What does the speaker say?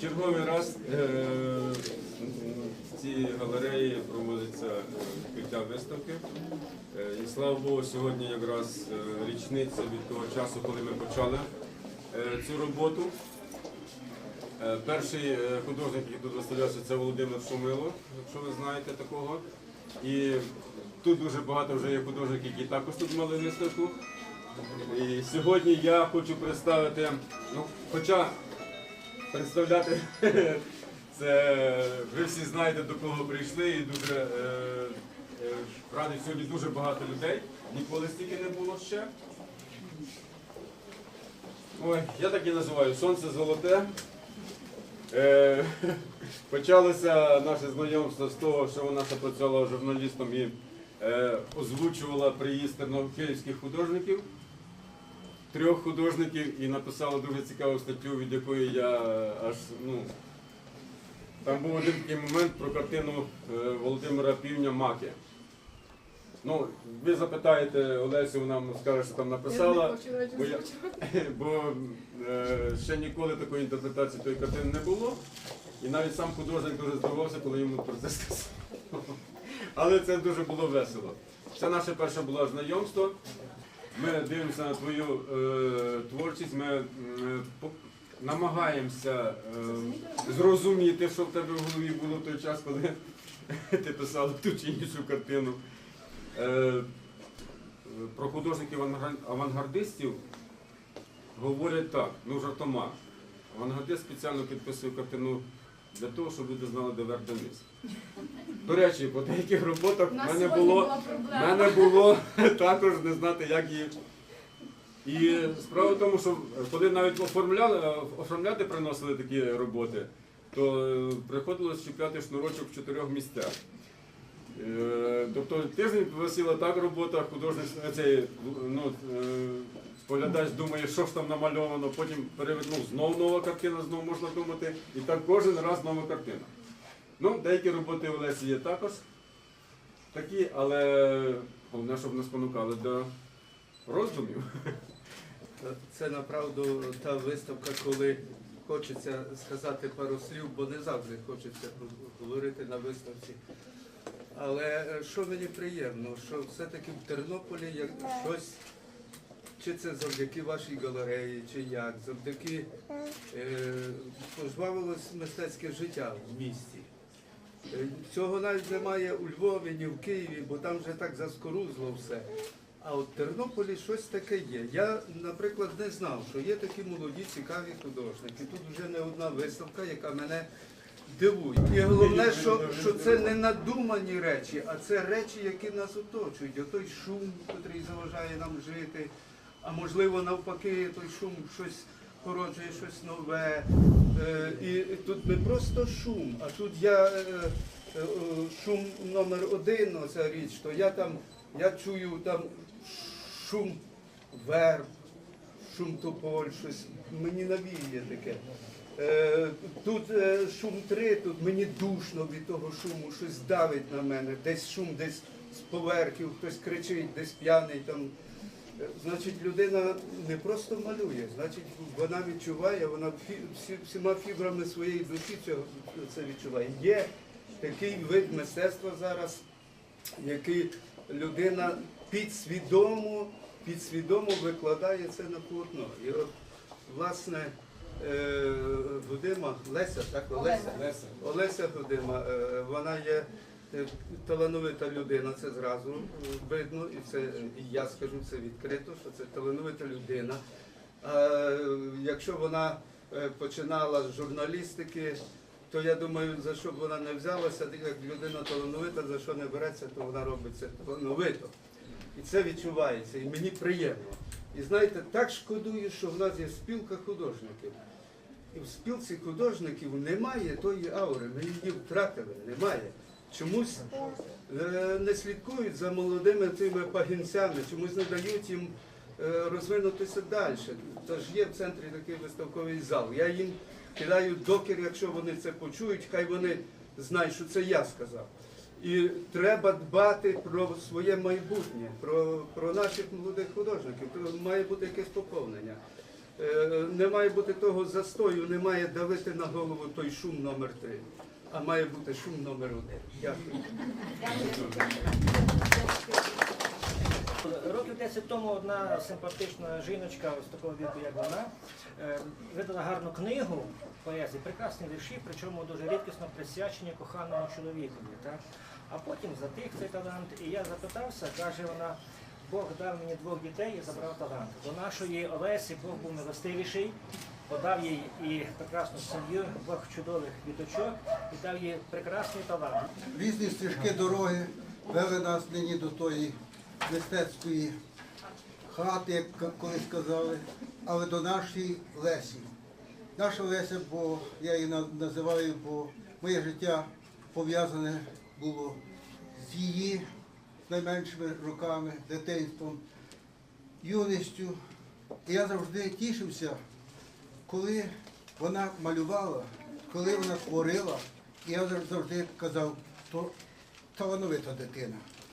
черговий раз е, в цій галереї проводиться е, відкриття виставки. Е, І слава Богу, сьогодні якраз річниця від того часу, коли ми почали цю роботу. Перший художник, який тут виставлявся, це Володимир Шумило, якщо ви знаєте такого. І тут дуже багато вже є художників, які також тут мали виставку. І сьогодні я хочу представити, ну, хоча представляти це ви всі знаєте до кого прийшли і дуже е, е, радий сьогодні дуже багато людей. Ніколи стільки не було ще. Ой, я так і називаю сонце золоте. Е, почалося наше знайомство з того, що вона ще працювала журналістом і озвучувала приїзд тернопільських художників, трьох художників, і написала дуже цікаву статтю, від якої я аж ну. Там був один такий момент про картину е, Володимира Півня Маки. Ну, ви запитаєте Олесю, вона скаже, що там написала. Бо, я, бо е, ще ніколи такої інтерпретації тої картини не було. І навіть сам художник дуже здивувався, коли йому про це сказав. Але це дуже було весело. Це наше перше було знайомство. Ми дивимося на твою е, творчість, ми е, по- намагаємося е, зрозуміти, що в тебе в голові було в той час, коли ти писав ту чи іншу картину. Е, про художників авангард- авангардистів говорять так, ну жартома. Авангардист спеціально підписує картину для того, щоб люди знали, де верх де низ. До речі, по деяких роботах в мене було, мене було також не знати, як її. І справа в тому, що коли навіть оформляли, оформляти приносили такі роботи, то е, приходилось чіпляти шнурочок в чотирьох місцях. Е, Тобто тиждень висіла так робота, художник е, цей ну, споглядач думає, що ж там намальовано, потім перевернув знов нова картина, знов можна думати, і так кожен раз нова картина. Ну, деякі роботи у Лесі є також такі, але головне, щоб нас спонукали до роздумів. Це направду та виставка, коли хочеться сказати пару слів, бо не завжди хочеться говорити на виставці. Але е, що мені приємно, що все-таки в Тернополі як щось, чи це завдяки вашій галереї, чи як, завдяки е, пожвавилось мистецьке життя в місті. Е, Цього навіть немає у Львові, ні в Києві, бо там вже так заскорузло все. А от в Тернополі щось таке є. Я, наприклад, не знав, що є такі молоді, цікаві художники. Тут вже не одна виставка, яка мене дивує. І головне, що, що це не надумані речі, а це речі, які нас оточують. Отой шум, який заважає нам жити, а можливо навпаки, той шум щось породжує щось нове. Е, і тут не просто шум, а тут я е, е, шум номер один, оця річ, то я там я чую там шум верб, шум тополь, щось мені навіє таке. Тут шум три, тут мені душно від того шуму, щось давить на мене, десь шум, десь з поверхів, хтось кричить, десь п'яний там. Значить, людина не просто малює, значить, вона відчуває, вона всі, всіма фібрами своєї душі цього це відчуває. Є такий вид мистецтва зараз, який людина підсвідомо, підсвідомо викладає це на полотно. І от, власне, е, Гудима, Леся, так, Олеся, Леся. Олеся Гудима, е, вона є талановита людина, це зразу е, видно, і це і я скажу це відкрито, що це талановита людина. А е, якщо вона е, починала з журналістики, то я думаю, за що б вона не взялася, як людина талановита, за що не береться, то вона робить це талановито. І це відчувається, і мені приємно. І знаєте, так шкодую, що в нас є спілка художників. І в спілці художників немає тої аури, ми її втратили, немає. Чомусь е, не слідкують за молодими тими пагінцями, чомусь не дають їм е, розвинутися далі. Тож є в центрі такий виставковий зал. Я їм кидаю докір, якщо вони це почують, хай вони знають, що це я сказав. І треба дбати про своє майбутнє, про, про наших молодих художників. То має бути якесь поповнення. Е, Не має бути того застою, не має давити на голову той шум номер три, а має бути шум номер один. Дякую. Років 10 тому одна симпатична жіночка, ось такого віку, як вона, е, видала гарну книгу поезії, прекрасні вірші, причому дуже рідкісно присвячені коханому чоловікові. Так? А потім затих цей талант, і я запитався, каже вона, Бог дав мені двох дітей і забрав талант. До нашої Олесі Бог був милостивіший, подав їй і прекрасну сім'ю, двох чудових діточок, і дав їй прекрасний талант. Різні стежки дороги вели нас нині до тої мистецької хати, як колись сказали, але до нашої Лесі. Наша Леся, бо я її називаю, бо моє життя пов'язане було з її найменшими роками, дитинством, юністю. І я завжди тішився, коли вона малювала, коли вона творила, я завжди казав, то талановита дитина.